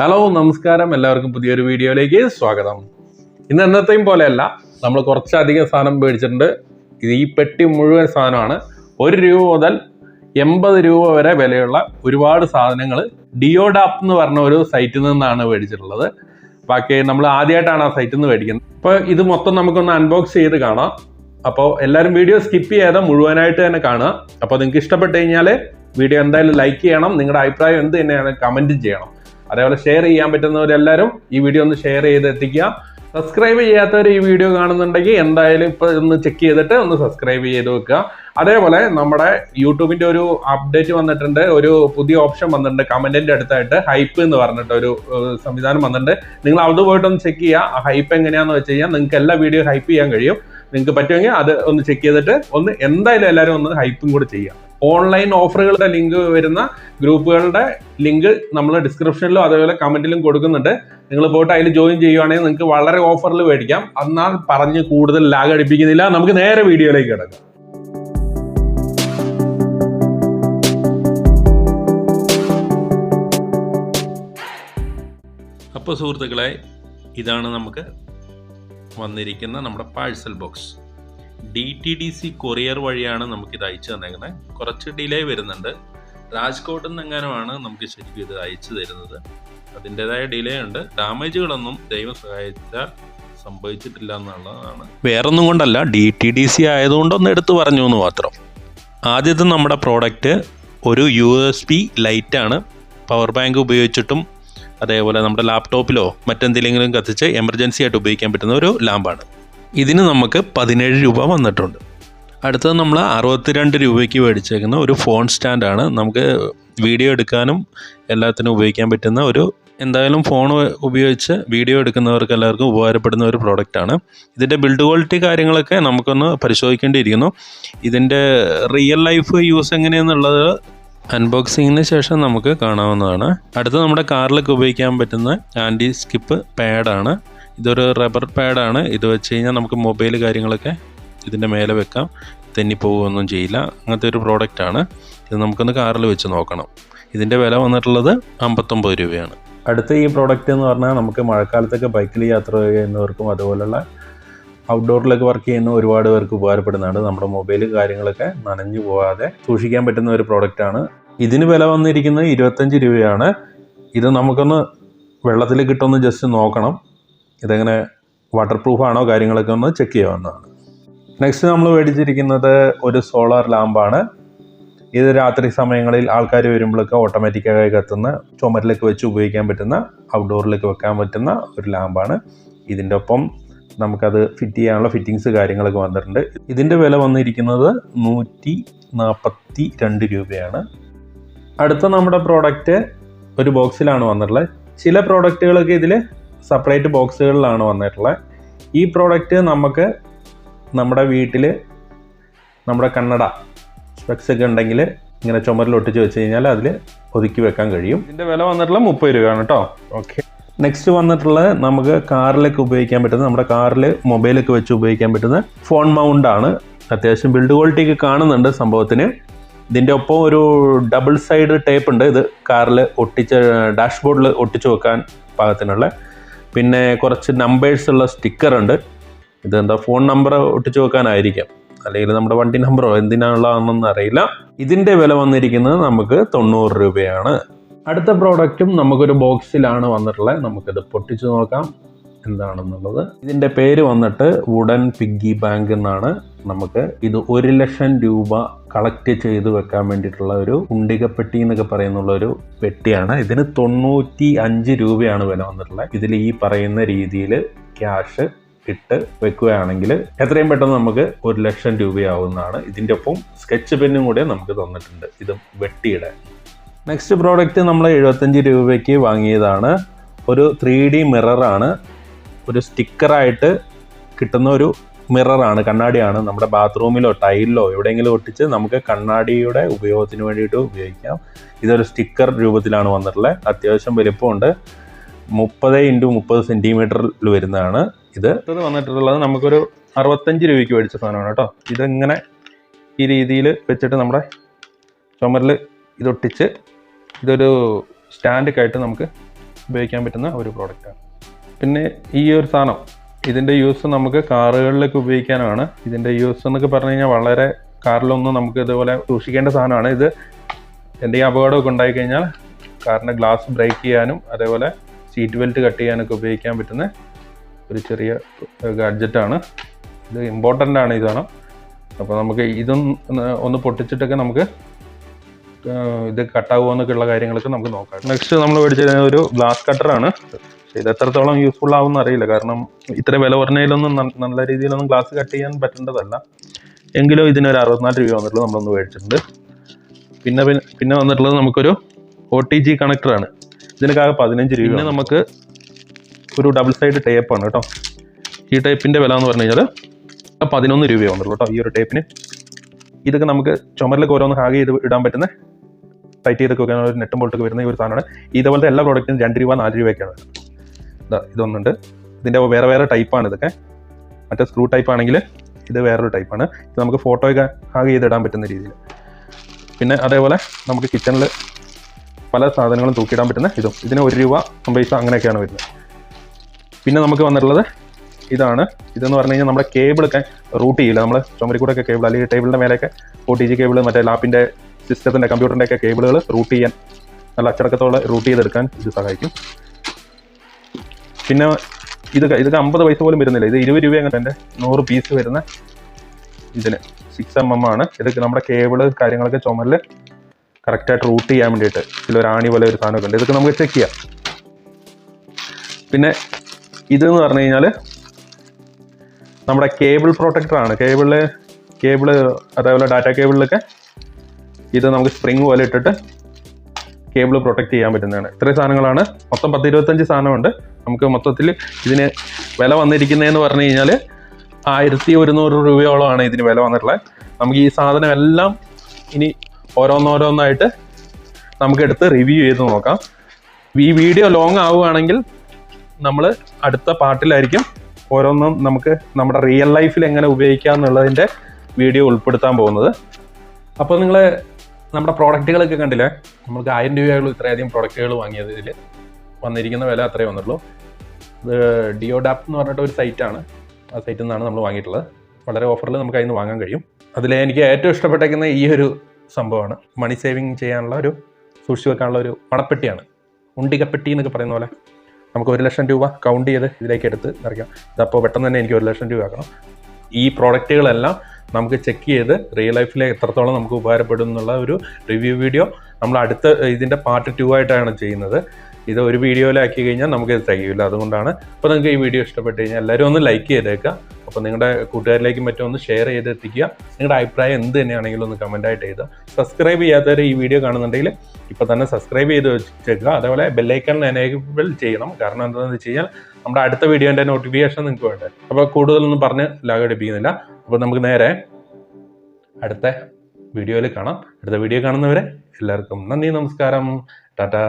Hello നമസ്കാരം. എല്ലാവർക്കും പുതിയൊരു വീഡിയോയിലേക്ക് സ്വാഗതം. ഇന്ന് എന്നത്തെയും പോലെയല്ല നമ്മൾ കുറച്ചധികം സാധനം മേടിച്ചിട്ടുണ്ട്. ഈ പെട്ടി മുഴുവൻ സാധനമാണ്. ഒരു രൂപ മുതൽ എൺപത് രൂപ വരെ വിലയുള്ള ഒരുപാട് സാധനങ്ങൾ ഡിയോഡാപ്പ് എന്ന് പറഞ്ഞ ഒരു സൈറ്റിൽ നിന്നാണ് മേടിച്ചിട്ടുള്ളത്. ബാക്കി നമ്മൾ ആദ്യമായിട്ടാണ് ആ സൈറ്റിൽ നിന്ന് മേടിക്കുന്നത്. അപ്പോൾ ഇത് മൊത്തം നമുക്കൊന്ന് അൺബോക്സ് ചെയ്ത് കാണാം. അപ്പോൾ എല്ലാവരും വീഡിയോ സ്കിപ്പ് ചെയ്യാതെ മുഴുവനായിട്ട് തന്നെ കാണുക. അപ്പോൾ നിങ്ങൾക്ക് ഇഷ്ടപ്പെട്ട് കഴിഞ്ഞാൽ വീഡിയോ എന്തായാലും ലൈക്ക് ചെയ്യണം. നിങ്ങളുടെ അഭിപ്രായം എന്ത് തന്നെയാണ് കമന്റ് ചെയ്യണം. അതേപോലെ ഷെയർ ചെയ്യാൻ പറ്റുന്നവരെല്ലാവരും ഈ വീഡിയോ ഒന്ന് ഷെയർ ചെയ്ത് എത്തിക്കുക. സബ്സ്ക്രൈബ് ചെയ്യാത്തവർ ഈ വീഡിയോ കാണുന്നുണ്ടെങ്കിൽ എന്തായാലും ഇപ്പൊ ഒന്ന് ചെക്ക് ചെയ്തിട്ട് ഒന്ന് സബ്സ്ക്രൈബ് ചെയ്ത് വെക്കുക. അതേപോലെ നമ്മുടെ യൂട്യൂബിന്റെ ഒരു അപ്ഡേറ്റ് വന്നിട്ടുണ്ട്. ഒരു പുതിയ ഓപ്ഷൻ വന്നിട്ടുണ്ട്. കമന്റിന്റെ അടുത്തായിട്ട് ഹൈപ്പ് എന്ന് പറഞ്ഞിട്ട് ഒരു സംവിധാനം വന്നിട്ടുണ്ട്. നിങ്ങൾ അത് പോയിട്ടൊന്ന് ചെക്ക് ചെയ്യുക. ആ ഹൈപ്പ് എങ്ങനെയാന്ന് വെച്ച് കഴിഞ്ഞാൽ നിങ്ങൾക്ക് എല്ലാ വീഡിയോ ഹൈപ്പ് ചെയ്യാൻ കഴിയും. നിങ്ങൾക്ക് പറ്റുമെങ്കിൽ അത് ഒന്ന് ചെക്ക് ചെയ്തിട്ട് ഒന്ന് എന്തായാലും എല്ലാവരും ഒന്ന് ഹൈപ്പും കൂടെ ചെയ്യുക. ഓൺലൈൻ ഓഫറുകളുടെ ലിങ്ക് വരുന്ന ഗ്രൂപ്പുകളുടെ ലിങ്ക് നമ്മൾ ഡിസ്ക്രിപ്ഷനിലും അതേപോലെ കമന്റിലും കൊടുക്കുന്നുണ്ട്. നിങ്ങൾ പോയിട്ട് അതിൽ ജോയിൻ ചെയ്യുവാണെങ്കിൽ നിങ്ങൾക്ക് വളരെ ഓഫറിൽ മേടിക്കാം. എന്നാൽ പറഞ്ഞ് കൂടുതൽ ലാഗ് അടിപ്പിക്കുന്നില്ല. നമുക്ക് നേരെ വീഡിയോയിലേക്ക് കിടക്കാം. അപ്പോൾ സുഹൃത്തുക്കളെ ഇതാണ് നമുക്ക് വന്നിരിക്കുന്ന നമ്മുടെ parcel box D T D C courier വഴിയാണ് നമുക്ക് ഇത് അയച്ചു തന്നേക്കുന്നത്. കുറച്ച് ഡിലേ വരുന്നുണ്ട്. രാജ്കോട്ടിൽ നിന്ന് എങ്ങനെയാണ് നമുക്ക് ശരിക്കും ഇത് അയച്ചു തരുന്നത്. അതിന്റെതായ ഡിലേ ഉണ്ട്. ഡാമേജുകളൊന്നും ദൈവ സഹായിച്ചാൽ സംഭവിച്ചിട്ടില്ല എന്നുള്ളതാണ്. വേറൊന്നും കൊണ്ടല്ല ഡി ടി ഡി സി ആയതുകൊണ്ടൊന്ന് എടുത്തു പറഞ്ഞു എന്ന് മാത്രം. ആദ്യത്തെ നമ്മുടെ പ്രോഡക്റ്റ് ഒരു യു എസ് ബി ലൈറ്റാണ് പവർ ബാങ്ക് ഉപയോഗിച്ചിട്ടും അതേപോലെ നമ്മുടെ ലാപ്ടോപ്പിലോ മറ്റെന്തെങ്കിലും കത്തിച്ച് എമർജൻസി ആയിട്ട് ഉപയോഗിക്കാൻ പറ്റുന്ന ഒരു ലാമ്പാണ് ഇതിന് നമുക്ക് പതിനേഴ് രൂപ വന്നിട്ടുണ്ട്. അടുത്തത് നമ്മൾ അറുപത്തിരണ്ട് രൂപയ്ക്ക് മേടിച്ചേക്കുന്ന ഒരു ഫോൺ സ്റ്റാൻഡാണ് നമുക്ക് വീഡിയോ എടുക്കാനും എല്ലാത്തിനും ഉപയോഗിക്കാൻ പറ്റുന്ന ഒരു എന്തായാലും ഫോൺ ഉപയോഗിച്ച് വീഡിയോ എടുക്കുന്നവർക്ക് എല്ലാവർക്കും ഉപകാരപ്പെടുന്ന ഒരു പ്രോഡക്റ്റാണ് ഇതിന്റെ ബിൽഡ് ക്വാളിറ്റി കാര്യങ്ങളൊക്കെ നമുക്കൊന്ന് പരിശോധിക്കേണ്ടിയിരിക്കുന്നു. ഇതിന്റെ റിയൽ ലൈഫ് യൂസ് എങ്ങനെയെന്നുള്ളത് അൺബോക്സിങ്ങിന് ശേഷം നമുക്ക് കാണാവുന്നതാണ്. അടുത്ത നമ്മുടെ കാറിലൊക്കെ ഉപയോഗിക്കാൻ പറ്റുന്ന ആന്റി സ്കിപ്പ് പാഡാണ് ഇതൊരു റബ്ബർ പാഡാണ് ഇത് വെച്ച് കഴിഞ്ഞാൽ നമുക്ക് മൊബൈൽ കാര്യങ്ങളൊക്കെ ഇതിന്റെ മേലെ വെക്കാം. തെന്നിപ്പോവുകയൊന്നും ചെയ്യില്ല. അങ്ങനത്തെ ഒരു പ്രോഡക്റ്റാണ് ഇത് നമുക്കൊന്ന് കാറിൽ വെച്ച് നോക്കണം. ഇതിന്റെ വില വന്നിട്ടുള്ളത് അമ്പത്തൊമ്പത് രൂപയാണ്. അടുത്ത ഈ പ്രോഡക്റ്റ് എന്ന് പറഞ്ഞാൽ നമുക്ക് മഴക്കാലത്തൊക്കെ ബൈക്കിൽ യാത്ര ചെയ്യുന്നവർക്കും അതുപോലുള്ള ഔട്ട്ഡോറിലൊക്കെ വർക്ക് ചെയ്യുന്ന ഒരുപാട് പേർക്ക് ഉപകാരപ്പെടുന്നതാണ്. നമ്മുടെ മൊബൈൽ കാര്യങ്ങളൊക്കെ നനഞ്ഞു പോകാതെ സൂക്ഷിക്കാൻ പറ്റുന്ന ഒരു പ്രോഡക്റ്റാണ് ഇതിന് വില വന്നിരിക്കുന്നത് ഇരുപത്തഞ്ച് രൂപയാണ്. ഇത് നമുക്കൊന്ന് വെള്ളത്തിൽ കിട്ടുമെന്ന് ജസ്റ്റ് നോക്കണം. ഇതെങ്ങനെ വാട്ടർ പ്രൂഫാണോ കാര്യങ്ങളൊക്കെ ഒന്ന് ചെക്ക് ചെയ്യാവുന്നതാണ്. നെക്സ്റ്റ് നമ്മൾ മേടിച്ചിരിക്കുന്നത് ഒരു സോളാർ ലാമ്പാണ് ഇത് രാത്രി സമയങ്ങളിൽ ആൾക്കാർ വരുമ്പോഴൊക്കെ ഓട്ടോമാറ്റിക്കായി കത്തുന്ന ചുമരിലേക്ക് വെച്ച് ഉപയോഗിക്കാൻ പറ്റുന്ന ഔട്ട്ഡോറിലേക്ക് വെക്കാൻ പറ്റുന്ന ഒരു ലാമ്പാണ് ഇതിന്റെ ഒപ്പം നമുക്കത് ഫിറ്റ് ചെയ്യാനുള്ള ഫിറ്റിങ്സ് കാര്യങ്ങളൊക്കെ വന്നിട്ടുണ്ട്. ഇതിന്റെ വില വന്നിരിക്കുന്നത് നൂറ്റി നാൽപ്പത്തി രണ്ട് രൂപയാണ്. അടുത്ത നമ്മുടെ പ്രോഡക്റ്റ് ഒരു ബോക്സിലാണ് വന്നിട്ടുള്ളത്. ചില പ്രോഡക്റ്റുകളൊക്കെ ഇതിൽ സെപ്പറേറ്റ് ബോക്സുകളിലാണ് വന്നിട്ടുള്ളത് ഈ പ്രോഡക്റ്റ് നമുക്ക് നമ്മുടെ വീട്ടിൽ നമ്മുടെ കണ്ണട സ്പെക്സ് ഒക്കെ ഉണ്ടെങ്കിൽ ഇങ്ങനെ ചുമരിൽ ഒട്ടിച്ച് വെച്ച് കഴിഞ്ഞാൽ അതിൽ ഒതുക്കി വെക്കാൻ കഴിയും. ഇതിന്റെ വില വന്നിട്ടുള്ള മുപ്പത് രൂപയാണ് കേട്ടോ. ഓക്കെ നെക്സ്റ്റ് വന്നിട്ടുള്ളത് നമുക്ക് കാറിലൊക്കെ ഉപയോഗിക്കാൻ പറ്റുന്ന നമ്മുടെ കാറിൽ മൊബൈലൊക്കെ വെച്ച് ഉപയോഗിക്കാൻ പറ്റുന്ന ഫോൺ മൗണ്ട് ആണ്. അത്യാവശ്യം ബിൽഡ് ക്വാളിറ്റി ഒക്കെ കാണുന്നുണ്ട് സംഭവത്തിന്. ഇതിന്റെ ഒപ്പം ഒരു ഡബിൾ സൈഡ് ടേപ്പ് ഉണ്ട്. ഇത് കാറിൽ ഒട്ടിച്ച് ഡാഷ്ബോർഡിൽ ഒട്ടിച്ച് വെക്കാൻ പാകത്തിനുള്ള. പിന്നെ കുറച്ച് നമ്പേഴ്സ് ഉള്ള സ്റ്റിക്കർ ഉണ്ട്. ഇതെന്താ ഫോൺ നമ്പർ ഒട്ടിച്ചു വെക്കാനായിരിക്കാം. അല്ലെങ്കിൽ നമ്മുടെ വണ്ടി നമ്പറോ എന്തിനാണുള്ളതെന്നൊന്നും അറിയില്ല. ഇതിന്റെ വില വന്നിരിക്കുന്നത് നമുക്ക് തൊണ്ണൂറ് രൂപയാണ്. അടുത്ത പ്രോഡക്റ്റും നമുക്കൊരു ബോക്സിലാണ് വന്നിട്ടുള്ളത്. നമുക്കിത് പൊട്ടിച്ചു നോക്കാം. എന്താണെന്നുള്ളത്. ഇതിന്റെ പേര് വന്നിട്ട് വുഡൻ പിഗ്ഗി ബാങ്ക് എന്നാണ്. നമുക്ക് ഇത് ഒരു ലക്ഷം രൂപ കളക്ട് ചെയ്ത് വെക്കാൻ വേണ്ടിയിട്ടുള്ള ഒരു ഉണ്ടികപ്പെട്ടി എന്നൊക്കെ പറയുന്നുള്ള ഒരു പെട്ടിയാണ്. ഇതിന് തൊണ്ണൂറ്റി അഞ്ച് രൂപയാണ് വില വന്നിട്ടുള്ളത്. ഇതിൽ ഈ പറയുന്ന രീതിയിൽ ക്യാഷ് ഇട്ട് വെക്കുകയാണെങ്കിൽ എത്രയും പെട്ടെന്ന് നമുക്ക് ഒരു ലക്ഷം രൂപയാവുന്നതാണ്. ഇതിന്റെ ഒപ്പം സ്കെച്ച് പെന്നും കൂടെ നമുക്ക് തന്നിട്ടുണ്ട് ഇത് വെട്ടിയുടെ. നെക്സ്റ്റ് പ്രോഡക്റ്റ് നമ്മൾ എഴുപത്തഞ്ച് രൂപയ്ക്ക് വാങ്ങിയതാണ്. ഒരു ത്രീ ഡി മിററാണ്. ഒരു സ്റ്റിക്കറായിട്ട് കിട്ടുന്ന ഒരു മിററാണ് കണ്ണാടിയാണ് നമ്മുടെ ബാത്റൂമിലോ ടൈലിലോ എവിടെയെങ്കിലും ഒട്ടിച്ച് നമുക്ക് കണ്ണാടിയുടെ ഉപയോഗത്തിന് വേണ്ടിയിട്ട് ഉപയോഗിക്കാം. ഇതൊരു സ്റ്റിക്കർ രൂപത്തിലാണ് വന്നിട്ടുള്ളത്. അത്യാവശ്യം വലിപ്പമുണ്ട്. മുപ്പത് ഇന്റു മുപ്പത് സെന്റിമീറ്ററിൽ വരുന്നതാണ് ഇത്. ഇത് വന്നിട്ടുള്ളത് നമുക്കൊരു അറുപത്തഞ്ച് രൂപയ്ക്ക് മേടിച്ച സാധനമാണ് കേട്ടോ. ഇതിങ്ങനെ ഈ രീതിയിൽ വെച്ചിട്ട് നമ്മുടെ ചുമരിൽ ഇതൊട്ടിച്ച് ഇതൊരു സ്റ്റാൻഡൊക്കെ ആയിട്ട് നമുക്ക് ഉപയോഗിക്കാൻ പറ്റുന്ന ഒരു പ്രോഡക്റ്റാണ് പിന്നെ ഈ ഒരു സാധനം ഇതിന്റെ യൂസ് നമുക്ക് കാറുകളിലേക്ക് ഉപയോഗിക്കാനാണ്. ഇതിന്റെ യൂസ് എന്നൊക്കെ പറഞ്ഞു കഴിഞ്ഞാൽ വളരെ കാറിലൊന്നും നമുക്ക് ഇതുപോലെ സൂക്ഷിക്കേണ്ട സാധനമാണ്. ഇത് എന്തെങ്കിലും അപകടമൊക്കെ ഉണ്ടായിക്കഴിഞ്ഞാൽ കാറിന്റെ ഗ്ലാസ് ബ്രേക്ക് ചെയ്യാനും അതേപോലെ സീറ്റ് ബെൽറ്റ് കട്ട് ചെയ്യാനൊക്കെ ഉപയോഗിക്കാൻ പറ്റുന്ന ഒരു ചെറിയ ഗാഡ്ജറ്റാണ് ഇത് ഇമ്പോർട്ടന്റ് ആണ് സാധനം. അപ്പോൾ നമുക്ക് ഇതും ഒന്ന് പൊട്ടിച്ചിട്ടൊക്കെ നമുക്ക് ഇത് കട്ടാകുമോ എന്നൊക്കെയുള്ള കാര്യങ്ങളൊക്കെ നമുക്ക് നോക്കാം. നെക്സ്റ്റ് നമ്മൾ മേടിച്ചിരുന്ന ഒരു ഗ്ലാസ് കട്ടറാണ് ഇത് എത്രത്തോളം യൂസ്ഫുൾ ആവുമെന്ന് അറിയില്ല. കാരണം ഇത്ര വില കുറഞ്ഞതിലൊന്നും നല്ല രീതിയിലൊന്നും ഗ്ലാസ് കട്ട് ചെയ്യാൻ പറ്റേണ്ടതല്ല. എങ്കിലും ഇതിനൊരു അറുപത്തിനാല് രൂപ വന്നിട്ടുള്ളത് നമ്മളൊന്ന് മേടിച്ചിട്ടുണ്ട്. പിന്നെ പിന്നെ- വന്നിട്ടുള്ളത് നമുക്കൊരു ഒ ടി ജി കണക്ടറാണ് ഇതിനൊക്കെ പതിനഞ്ച് രൂപ പിന്നെ നമുക്ക് ഒരു ഡബിൾ സൈഡ് ടേപ്പാണ് കേട്ടോ. ഈ ടേപ്പിന്റെ വില എന്ന് പറഞ്ഞു കഴിഞ്ഞാൽ പതിനൊന്ന് രൂപയെ വന്നുള്ളൂ കേട്ടോ ഈ ഒരു ടേപ്പിന് ഇതൊക്കെ നമുക്ക് ചുമരിലൊക്കെ ഓരോന്ന് ഹാഗ് ചെയ്ത് ഇടാൻ പറ്റുന്ന ടൈറ്റ് ചെയ്തൊക്കെ വെക്കാൻ ഒരു നെട്ടും ബോൾട്ടൊക്കെ വരുന്ന ഈ ഒരു സാധനമാണ്. ഇതേപോലത്തെ എല്ലാ പ്രോഡക്റ്റും രണ്ട് രൂപ നാല് രൂപയൊക്കെയാണ്. വരുന്നത്. ഇതാ ഇതൊന്നുണ്ട്. ഇതിന്റെ വേറെ വേറെ ടൈപ്പാണ് ഇതൊക്കെ. മറ്റേ സ്ക്രൂ ടൈപ്പ് ആണെങ്കിൽ ഇത് വേറൊരു ടൈപ്പാണ് ഇത് നമുക്ക് ഫോട്ടോയൊക്കെ ഹാഗ് ചെയ്തിടാൻ പറ്റുന്ന രീതിയിൽ. പിന്നെ അതേപോലെ നമുക്ക് കിച്ചണിൽ പല സാധനങ്ങളും തൂക്കിയിടാൻ പറ്റുന്ന ഇതും. ഇതിന് ഒരു രൂപ പൈസ അങ്ങനെയൊക്കെയാണ് വരുന്നത്. പിന്നെ നമുക്ക് വന്നിട്ടുള്ളത് ഇതാണ്. ഇതെന്ന് പറഞ്ഞു കഴിഞ്ഞാൽ നമ്മുടെ കേബിളൊക്കെ റൂട്ട് ചെയ്യില്ല നമ്മൾ ചുമരി കൂടെ ഒക്കെ കേബിൾ അല്ലെങ്കിൽ ടേബിളിന്റെ മേലെയൊക്കെ ഒ ടി ജി കേബിൾ മറ്റേ ലാപ്പിന്റെ സിസ്റ്റത്തിന്റെ കമ്പ്യൂട്ടറിന്റെ ഒക്കെ കേബിളുകൾ റൂട്ട് ചെയ്യാൻ നല്ല അച്ചടക്കത്തോടെ റൂട്ട് ചെയ്തെടുക്കാൻ ഇത് സഹായിക്കും. പിന്നെ ഇത് ഇതൊക്കെ അമ്പത് പൈസ പോലും വരുന്നില്ല. ഇത് ഇരുപത് രൂപ അങ്ങനെ നൂറ് പീസ് വരുന്ന ഇതിന് സിക്സ് എം എം ആണ്. ഇതൊക്കെ നമ്മുടെ കേബിൾ കാര്യങ്ങളൊക്കെ ചുമരിൽ കറക്റ്റായിട്ട് റൂട്ട് ചെയ്യാൻ വേണ്ടിയിട്ട് ഇതിലൊരു ആണി പോലെ ഒരു സാധനമൊക്കെ ഉണ്ട്. ഇതൊക്കെ നമുക്ക് ചെക്ക് ചെയ്യാം. പിന്നെ ഇതെന്ന് പറഞ്ഞു കഴിഞ്ഞാൽ നമ്മുടെ കേബിൾ പ്രൊട്ടക്ടറാണ് കേബിൾ കേബിൾ അതേപോലെ ഡാറ്റ കേബിളിലൊക്കെ ഇത് നമുക്ക് സ്പ്രിങ് പോലെ ഇട്ടിട്ട് കേബിൾ പ്രൊട്ടക്ട് ചെയ്യാൻ പറ്റുന്നതാണ്. ഇത്രയും സാധനങ്ങളാണ്. മൊത്തം പത്ത് ഇരുപത്തഞ്ച് സാധനമുണ്ട്. നമുക്ക് മൊത്തത്തിൽ ഇതിന് വില വന്നിരിക്കുന്നതെന്ന് പറഞ്ഞു കഴിഞ്ഞാൽ ആയിരത്തി ഒരുന്നൂറ് രൂപയോളമാണ് ഇതിന് വില വന്നിട്ടുള്ളത്. നമുക്ക് ഈ സാധനം എല്ലാം ഇനി ഓരോന്നോരോന്നായിട്ട് നമുക്കെടുത്ത് റിവ്യൂ ചെയ്ത് നോക്കാം. ഈ വീഡിയോ ലോങ് ആവുകയാണെങ്കിൽ നമ്മൾ അടുത്ത പാട്ടിലായിരിക്കും ഓരോന്നും നമുക്ക് നമ്മുടെ റിയൽ ലൈഫിൽ എങ്ങനെ ഉപയോഗിക്കാം എന്നുള്ളതിന്റെ വീഡിയോ ഉൾപ്പെടുത്താൻ പോകുന്നത്. അപ്പോൾ നിങ്ങൾ നമ്മുടെ പ്രോഡക്റ്റുകളൊക്കെ കണ്ടില്ലേ? നമുക്ക് ആയിരം രൂപയുള്ളൂ ഇത്രയധികം പ്രോഡക്റ്റുകൾ വാങ്ങിയത് ഇതിൽ വന്നിരിക്കുന്ന വില അത്രയേ വന്നുള്ളൂ. ഇത് ഡിയോഡാപ്പ് എന്ന് പറഞ്ഞിട്ട് ഒരു സൈറ്റാണ് ആ സൈറ്റിൽ നിന്നാണ് നമ്മൾ വാങ്ങിയിട്ടുള്ളത്. വളരെ ഓഫറിൽ നമുക്ക് അതിൽ നിന്ന് വാങ്ങാൻ കഴിയും. അതിൽ എനിക്ക് ഏറ്റവും ഇഷ്ടപ്പെട്ടേക്കുന്ന ഈ ഒരു സംഭവമാണ്. മണി സേവിങ് ചെയ്യാനുള്ള ഒരു സൂക്ഷിച്ചു വെക്കാനുള്ള ഒരു പണപ്പെട്ടിയാണ് ഉണ്ടികപ്പെട്ടി എന്നൊക്കെ പറയുന്ന പോലെ. നമുക്ക് ഒരു ലക്ഷം രൂപ കൗണ്ട് ചെയ്ത് ഇതിലേക്ക് എടുത്ത് നിറയ്ക്കാം. ഇതപ്പോൾ പെട്ടെന്ന് തന്നെ എനിക്ക് ഒരു ലക്ഷം രൂപ ആക്കണം. ഈ പ്രോഡക്റ്റുകളെല്ലാം നമുക്ക് ചെക്ക് ചെയ്ത് റിയൽ ലൈഫിൽ എത്രത്തോളം നമുക്ക് ഉപകാരപ്പെടും എന്നുള്ള ഒരു റിവ്യൂ വീഡിയോ നമ്മൾ അടുത്ത ഇതിന്റെ പാർട്ട് ടു ആയിട്ടാണ് ചെയ്യുന്നത്. ഇത് ഒരു വീഡിയോയിലാക്കി കഴിഞ്ഞാൽ നമുക്കിത് തികയില്ല അതുകൊണ്ടാണ് അപ്പോൾ നിങ്ങൾക്ക് ഈ വീഡിയോ ഇഷ്ടപ്പെട്ട് കഴിഞ്ഞാൽ എല്ലാവരും ഒന്ന് ലൈക്ക് ചെയ്തേക്കുക അപ്പോൾ നിങ്ങളുടെ കൂട്ടുകാരിലേക്കും മറ്റും ഒന്ന് ഷെയർ ചെയ്ത് എത്തിക്കുക നിങ്ങളുടെ അഭിപ്രായം എന്ത് തന്നെയാണെങ്കിലും ഒന്ന് കമന്റായിട്ട് എഴുതുക. സബ്സ്ക്രൈബ് ചെയ്യാത്തവർ ഈ വീഡിയോ കാണുന്നുണ്ടെങ്കിൽ ഇപ്പോൾ തന്നെ സബ്സ്ക്രൈബ് ചെയ്ത് വെച്ചേക്കുക. അതേപോലെ ബെല്ലൈക്കൺ എനേബിൾ ചെയ്യണം. കാരണം എന്താണെന്ന് വെച്ച് കഴിഞ്ഞാൽ നമ്മുടെ അടുത്ത വീഡിയോന്റെ നോട്ടിഫിക്കേഷൻ നിങ്ങൾക്ക് വേണ്ടത് അപ്പോൾ കൂടുതലൊന്നും പറഞ്ഞ് ലാഗടിപ്പിക്കുന്നില്ല അപ്പോൾ നമുക്ക് നേരെ അടുത്ത വീഡിയോയിൽ കാണാം. അടുത്ത വീഡിയോ കാണുന്നവരെ എല്ലാവർക്കും നന്ദി നമസ്കാരം. ടാറ്റാ.